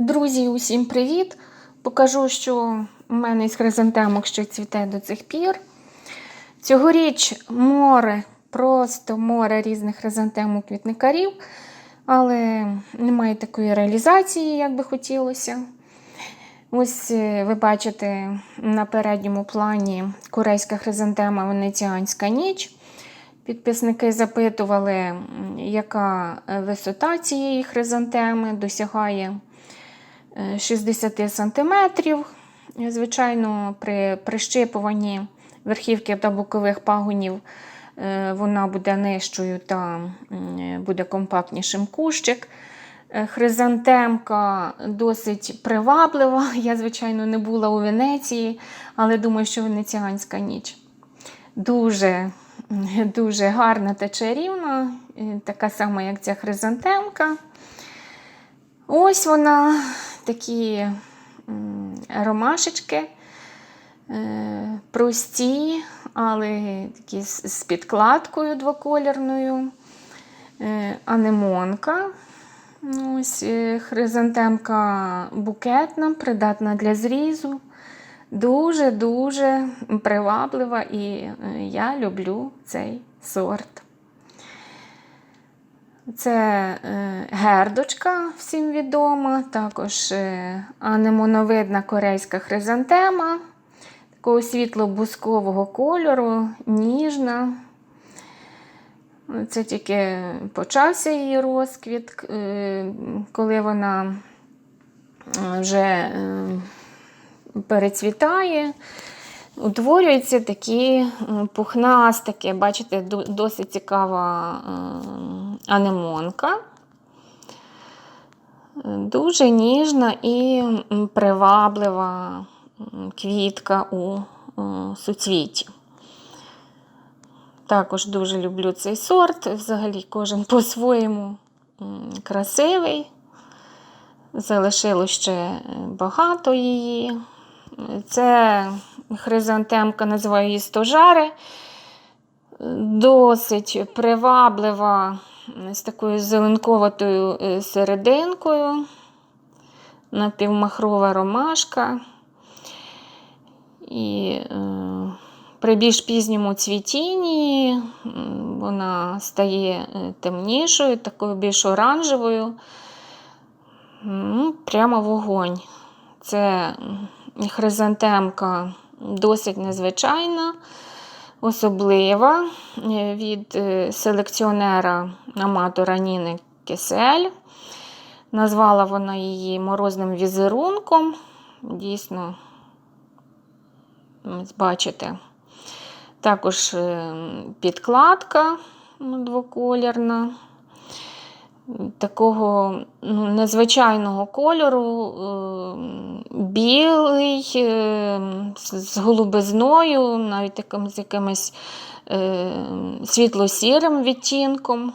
Друзі, усім привіт! Покажу, що у мене із хризантемок ще цвіте до цих пір. Цьогоріч море, просто море різних хризантемок квітникарів, але немає такої реалізації, як би хотілося. Ось е, ви бачите на передньому плані корейська хризантема Венеціанська ніч. Підписники запитували, яка е, висота цієї хризантеми досягає 60 см. Звичайно, при прищипуванні верхівки та бокових пагонів е, вона буде нижчою та буде компактнішим кущик. Е, Хризантемка досить приваблива. Я, звичайно, не була у Венеції, але думаю, що венеціанська ніч дуже, дуже гарна та чарівна, е, така сама, як ця хризантемка. Ось вона, такі ромашечки, е, прості, але такі з підкладкою двоколірною, Е, анемонка. Ось е, хризантемка букетна, придатна для зрізу. Дуже-дуже приваблива і я люблю цей сорт. Це е, гердочка, всім відома, також е, анемоновидна корейська хризантема, такого світло-бускового кольору, ніжна. Це тільки почався її розквіт, е, коли вона вже перецвітає. Утворюються такі пухнастики, бачите, досить цікава е, анемонка. Дуже ніжна і приваблива квітка у е, суцвіті. Також дуже люблю цей сорт. Взагалі кожен по-своєму красивий. Залишилось ще е, багато її. Це хризантемка, називаю її стожари. Досить приваблива з такою зеленковатою е, серединкою. Напівмахрова ромашка. І е, при більш пізньому цвітінні вона стає е, темнішою, такою більш оранжевою. Прямо вогонь. Це хризантемка досить незвичайна, особлива е, від е, селекціонера аматора Ніни Кисель. Назвала вона її морозним візерунком. Дійсно, бачите. Також е, підкладка ну, двоколірна такого ну, незвичайного кольору, е, білий, е, з голубизною, навіть таким з якимось е, світло-сірим відтінком.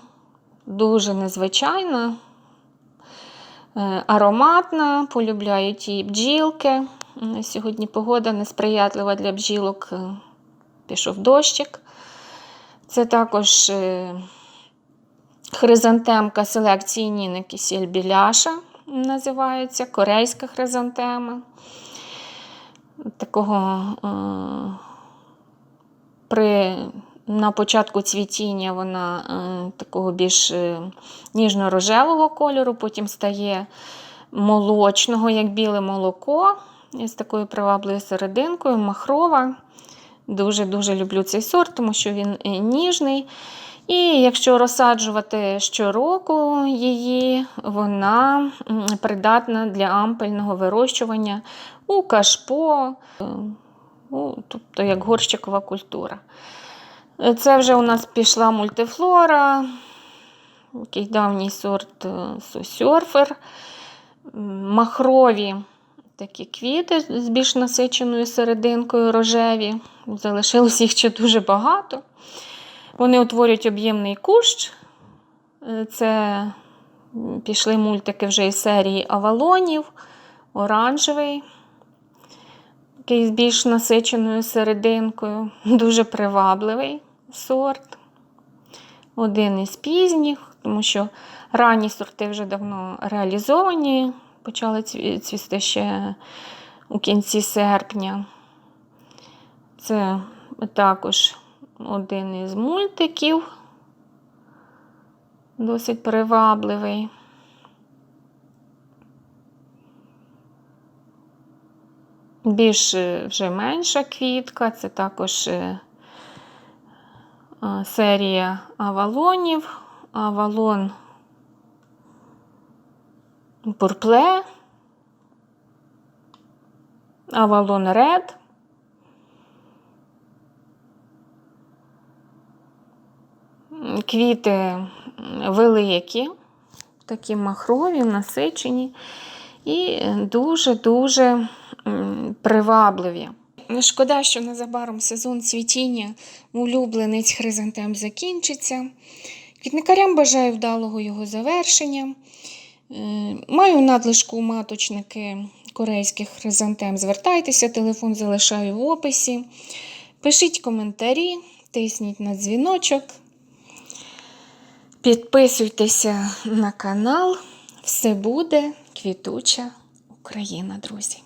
Дуже незвичайна, ароматна, полюбляють її бджілки. Сьогодні погода несприятлива для бджілок, пішов дощик. Це також хризантемка селекції Ніни Кісіль Біляша називається, корейська хризантема. Такого е, при, на початку цвітіння вона е, такого більш е, ніжно-рожевого кольору, потім стає молочного, як біле молоко, з такою привабливою серединкою, махрова. Дуже-дуже люблю цей сорт, тому що він ніжний. І якщо розсаджувати щороку її, вона придатна для ампельного вирощування у кашпо, тобто як горщикова культура. Це вже у нас пішла мультифлора, який давній сорт е, сосьорфер, махрові такі квіти з більш насиченою серединкою рожеві. Залишилось їх ще дуже багато. Вони утворюють об'ємний кущ. Е, Це пішли мультики вже із серії Авалонів, оранжевий, який з більш насиченою серединкою, дуже привабливий сорт. Один із пізніх, тому що ранні сорти вже давно реалізовані. почали цвісти ще у кінці серпня. Це також один із мультиків, досить привабливий. Більш е, вже менша квітка, це також е, е, серія авалонів. Авалон Пурпле, Авалон Ред. Квіти великі, такі махрові, насичені і дуже-дуже привабливі. Шкода, що незабаром сезон цвітіння улюбленець хризантем закінчиться. Квітникарям бажаю вдалого його завершення. Е, Маю надлишку маточники корейських хризантем. Звертайтеся, телефон залишаю в описі. Пишіть коментарі, тисніть на дзвіночок. Підписуйтеся на канал. Все буде квітуча Україна, друзі.